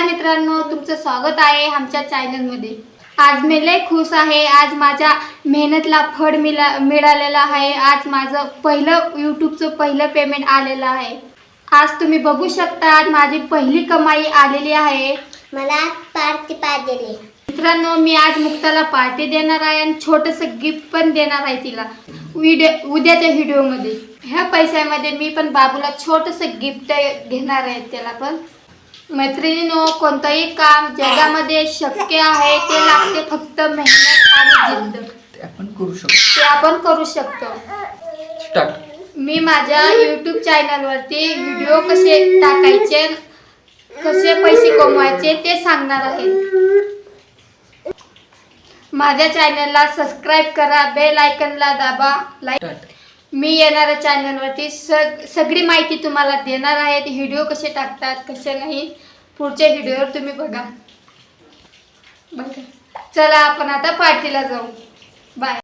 नमस्कार मित्रांनो तुमचं स्वागत आहे आमच्या चॅनलमध्ये. आज मी लय खुश आहे. आज माझ्या मेहनतला फळ मिळा मिळालेलं आहे. आज माझं पहिलं यूट्यूबचं पहिलं पेमेंट आलेलं आहे. आज तुम्ही बघू शकता आज माझी पहिली कमाई आलेली आहे. मला पार्टी पाहिजे. मित्रांनो मी आज मुक्ताला पार्टी देणार आहे आणि छोटंसं गिफ्ट पण देणार आहे तिला. व्हिडिओ उद्याच्या व्हिडिओमध्ये ह्या पैशामध्ये मी पण बाबूला छोटंसं गिफ्ट घेणार आहे त्याला पण. मैत्रिणीनो कोणतंही काम जगामध्ये शक्य आहे ते लागते फक्त मेहनत आणि जिद्द. ते आपण करू शकतो. ते आपण करू शकतो. स्टार्ट मी माझ्या यूट्यूब चॅनलवरती व्हिडिओ कसे टाकायचे कसे पैसे कमवायचे ते सांगणार आहे. माझ्या चॅनलला सबस्क्राईब करा बेल आयकनला दाबा लाईक मी येणाऱ्या चॅनलवरती सग सगळी माहिती तुम्हाला देणार आहे. व्हिडिओ कसे टाकतात कसे नाही पुढच्या व्हिडिओवर तुम्ही बघा. बघा. चला आपण आता पार्टीला जाऊ. बाय